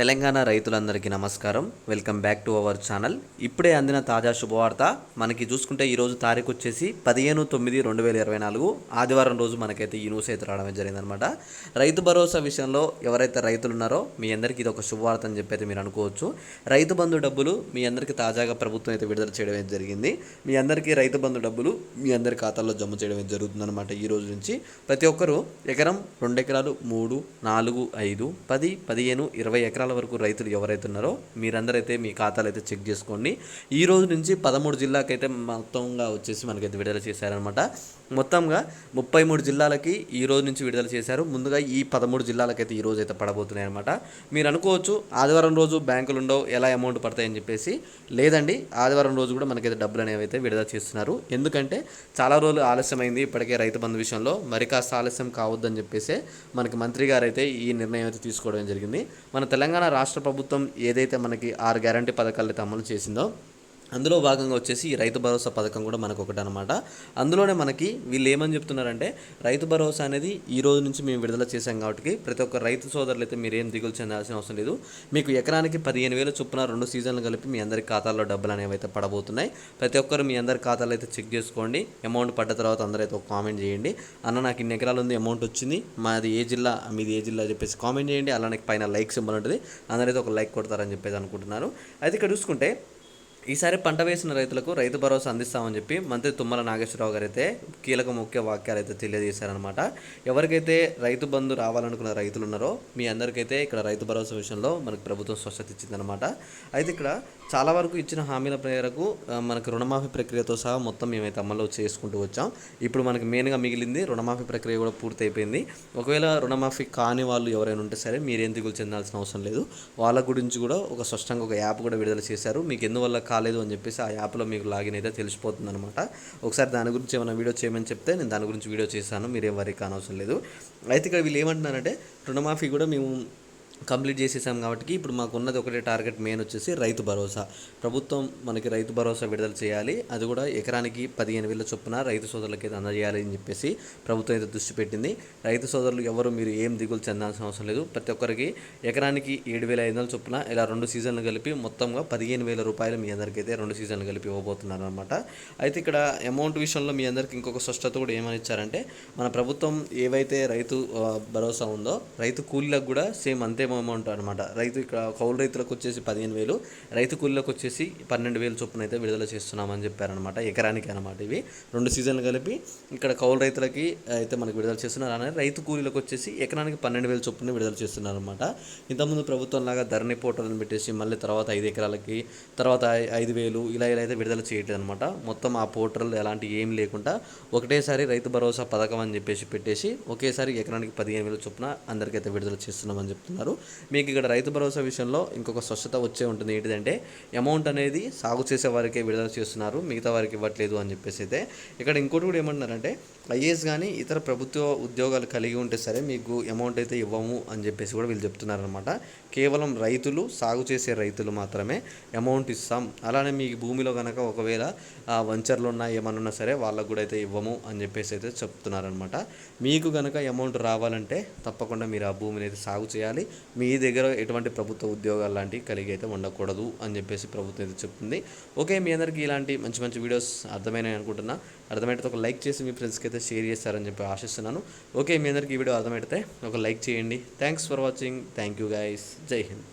తెలంగాణ రైతులందరికీ నమస్కారం. Welcome back to our channel. ఇప్పుడే అందిన తాజా శుభవార్త మనకి చూసుకుంటే ఈరోజు తారీఖు వచ్చేసి పదిహేను తొమ్మిది రెండు వేల ఇరవై నాలుగు. ఆదివారం రోజు మనకైతే ఈ న్యూస్ అయితే రావడం జరిగిందనమాట రైతు భరోసా విషయంలో ఎవరైతే రైతులు ఉన్నారో మీ అందరికీ ఇది ఒక శుభవార్త అని చెప్పి అయితే మీరు అనుకోవచ్చు. రైతు బంధు డబ్బులు మీ అందరికీ తాజాగా ప్రభుత్వం అయితే విడుదల చేయడం జరిగింది. మీ అందరికీ రైతు బంధు డబ్బులు మీ అందరి ఖాతాల్లో జమ చేయడం జరుగుతుందనమాట జరుగుతుందన్నమాట ఈ రోజు నుంచి. ప్రతి ఒక్కరూ ఎకరం రెండు ఎకరాలు మూడు నాలుగు ఐదు పది పదిహేను ఇరవై ఎకరాల వరకు రైతులు ఎవరైతే ఉన్నారో మీరందరైతే మీ ఖాతాలు అయితే చెక్ చేసుకోండి. ఈ రోజు నుంచి పదమూడు జిల్లాకైతే మొత్తంగా వచ్చేసి మనకైతే విడుదల చేశారనమాట మొత్తంగా ముప్పై మూడు జిల్లాలకి ఈ రోజు నుంచి విడుదల చేశారు. ముందుగా ఈ పదమూడు జిల్లాలకైతే ఈ రోజు అయితే పడబోతున్నాయి అనమాట మీరు అనుకోవచ్చు ఆదివారం రోజు బ్యాంకులు ఉండవు ఎలా అమౌంట్ పడతాయని చెప్పేసి. లేదండి ఆదివారం రోజు కూడా మనకైతే డబ్బులు అనేవి అయితే విడుదల చేస్తున్నారు. ఎందుకంటే చాలా రోజులు ఆలస్యమైంది ఇప్పటికే రైతు బంధు విషయంలో. మరి కాస్త ఆలస్యం కావద్దని చెప్పేసి మనకి మంత్రి గారు అయితే ఈ నిర్ణయం అయితే తీసుకోవడం జరిగింది. మన తెలంగాణ రాష్ట్ర ప్రభుత్వం ఏదైతే మనకి ఆరు గ్యారంటీ పథకాలు అయితే అమలు చేసిందో అందులో భాగంగా వచ్చేసి ఈ రైతు భరోసా పథకం కూడా మనకు ఒకటి అనమాట అందులోనే మనకి వీళ్ళు ఏమని చెప్తున్నారంటే రైతు భరోసా అనేది ఈ రోజు నుంచి మేము విడుదల చేశాం కాబట్టి ప్రతి ఒక్క రైతు సోదరులు అయితే మీరేం దిగులు చెందాల్సిన అవసరం లేదు. మీకు ఎకరానికి పదిహేను వేల చొప్పున రెండు సీజన్లు కలిపి మీ అందరి ఖాతాల్లో డబ్బులు అనేవి అయితే పడబోతున్నాయి ప్రతి ఒక్కరు మీ అందరి ఖాతాలు అయితే చెక్ చేసుకోండి. అమౌంట్ పడ్డ తర్వాత అందరైతే ఒక కామెంట్ చేయండి. అన్న నాకు ఇన్ని ఎకరాలు ఉంది అమౌంట్ వచ్చింది మాది ఏ జిల్లా మీది ఏ జిల్లా చెప్పేసి కామెంట్ చేయండి. అలానే పైన లైక్ సింబల్ ఉంటుంది అందరైతే ఒక లైక్ కొడతారని చెప్పేసి అనుకుంటున్నాను అయితే ఇక్కడ చూసుకుంటే ఈసారి పంట వేసిన రైతులకు రైతు భరోసా అందిస్తామని చెప్పి మంత్రి తుమ్మల నాగేశ్వరరావు గారు అయితే కీలక ముఖ్య వాక్యాలు అయితే తెలియజేశారనమాట ఎవరికైతే రైతు బంధు రావాలనుకున్న రైతులు ఉన్నారో మీ అందరికైతే ఇక్కడ రైతు భరోసా విషయంలో మనకు ప్రభుత్వం స్వచ్ఛత ఇచ్చిందనమాట అయితే ఇక్కడ చాలా వరకు ఇచ్చిన హామీల మేరకు మనకు రుణమాఫీ ప్రక్రియతో సహా మొత్తం మేమైతే అమలు చేసుకుంటూ వచ్చాం. ఇప్పుడు మనకి మెయిన్గా మిగిలింది రుణమాఫీ ప్రక్రియ కూడా పూర్తయిపోయింది. ఒకవేళ రుణమాఫీ కాని వాళ్ళు ఎవరైనా ఉంటే సరే మీరేం దిగులు చెందాల్సిన అవసరం లేదు. వాళ్ళ గురించి కూడా ఒక స్పష్టంగా ఒక యాప్ కూడా విడుదల చేశారు. మీకు ఎందువల్ల కాలేదు అని చెప్పేసి ఆ యాప్లో మీకు లాగిన్ అయితే తెలిసిపోతుంది అనమాట ఒకసారి దాని గురించి ఏమైనా వీడియో చేయమని చెప్తే నేను దాని గురించి వీడియో చేశాను. మీరేం వరకు కానవసరం లేదు. అయితే ఇక్కడ వీళ్ళు ఏమంటున్నారంటే రుణమాఫీ కూడా మేము కంప్లీట్ చేసేసాం కాబట్టి ఇప్పుడు మాకు ఉన్నది ఒకటే టార్గెట్ మెయిన్ వచ్చేసి రైతు భరోసా. ప్రభుత్వం మనకి రైతు భరోసా విడుదల చేయాలి. అది కూడా ఎకరానికి పదిహేను వేల చొప్పున రైతు సోదరులకి అయితే అందజేయాలి అని చెప్పేసి ప్రభుత్వం అయితే దృష్టి పెట్టింది. రైతు సోదరులు ఎవరు మీరు ఏం దిగులు చెందాల్సిన అవసరం లేదు. ప్రతి ఒక్కరికి ఎకరానికి ఏడు వేల ఐదు వందల చొప్పున ఇలా రెండు సీజన్లు కలిపి మొత్తంగా పదిహేను వేల రూపాయలు మీ అందరికీ అయితే రెండు సీజన్లు కలిపి ఇవ్వబోతున్నారు అనమాట అయితే ఇక్కడ అమౌంట్ విషయంలో మీ అందరికీ ఇంకొక స్పష్టత కూడా ఏమని ఇచ్చారంటే మన ప్రభుత్వం ఏవైతే రైతు భరోసా ఉందో రైతు కూలీలకు కూడా సేమ్ అంతే అమౌంట్ అనమాట రైతు ఇక్కడ కౌలు రైతులకు వచ్చేసి పదిహేను వేలు రైతు కూలీలకు వచ్చేసి పన్నెండు వేలు చొప్పున అయితే విడుదల చేస్తున్నామని చెప్పారనమాట ఎకరానికి అనమాట ఇవి. రెండు సీజన్లు కలిపి ఇక్కడ కౌలు రైతులకి అయితే మనకు విడుదల చేస్తున్నారు. అలానే రైతు కూలీలకు వచ్చేసి ఎకరానికి పన్నెండు వేలు చొప్పున విడుదల చేస్తున్నారు అనమాట ఇంతకుముందు ప్రభుత్వం లాగా ధరణి పోర్టల్ని పెట్టేసి మళ్ళీ తర్వాత ఐదు ఎకరాలకి తర్వాత ఐదు వేలు ఇలా ఇలా అయితే విడుదల చేయట్లేదు అనమాట మొత్తం ఆ పోర్టల్ ఎలాంటి ఏం లేకుండా ఒకటేసారి రైతు భరోసా పథకం అని చెప్పేసి పెట్టేసి ఒకేసారి ఎకరానికి పదిహేను వేల చొప్పున అందరికైతే విడుదల చేస్తున్నామని చెప్తున్నారు. మీకు ఇక్కడ రైతు భరోసా విషయంలో ఇంకొక స్వచ్ఛత వచ్చే ఉంటుంది. ఏంటిదంటే అమౌంట్ అనేది సాగు చేసే వారికే విడుదల చేస్తున్నారు. మిగతా వారికి ఇవ్వట్లేదు అని చెప్పేసి అయితే ఇక్కడ ఇంకోటి కూడా ఏమంటున్నారంటే ఐఏఎస్ కానీ ఇతర ప్రభుత్వ ఉద్యోగాలు కలిగి ఉంటే సరే మీకు అమౌంట్ అయితే ఇవ్వము అని చెప్పేసి కూడా వీళ్ళు చెప్తున్నారనమాట కేవలం రైతులు సాగు చేసే రైతులు మాత్రమే అమౌంట్ ఇస్తాం. అలానే మీ భూమిలో కనుక ఒకవేళ వంచర్లు ఉన్నా ఏమన్నా ఉన్నా సరే వాళ్ళకు కూడా అయితే ఇవ్వము అని చెప్పేసి అయితే చెప్తున్నారనమాట మీకు కనుక అమౌంట్ రావాలంటే తప్పకుండా మీరు ఆ భూమిని అయితే సాగు చేయాలి. మీ దగ్గర ఎటువంటి ప్రభుత్వ ఉద్యోగాలు లాంటివి కలిగి అయితే ఉండకూడదు అని చెప్పేసి ప్రభుత్వం అయితే చెప్తుంది. ఓకే మీ అందరికీ ఇలాంటి మంచి మంచి వీడియోస్ అర్థమైనాయి అనుకుంటున్నా. అర్థమైతే ఒక లైక్ చేసి మీ ఫ్రెండ్స్కి అయితే షేర్ చేస్తారని చెప్పి ఆశిస్తున్నాను. ఓకే మీ అందరికీ ఈ వీడియో అర్థమైతే ఒక లైక్ చేయండి. Thanks for watching. Thank you guys జై హింద్.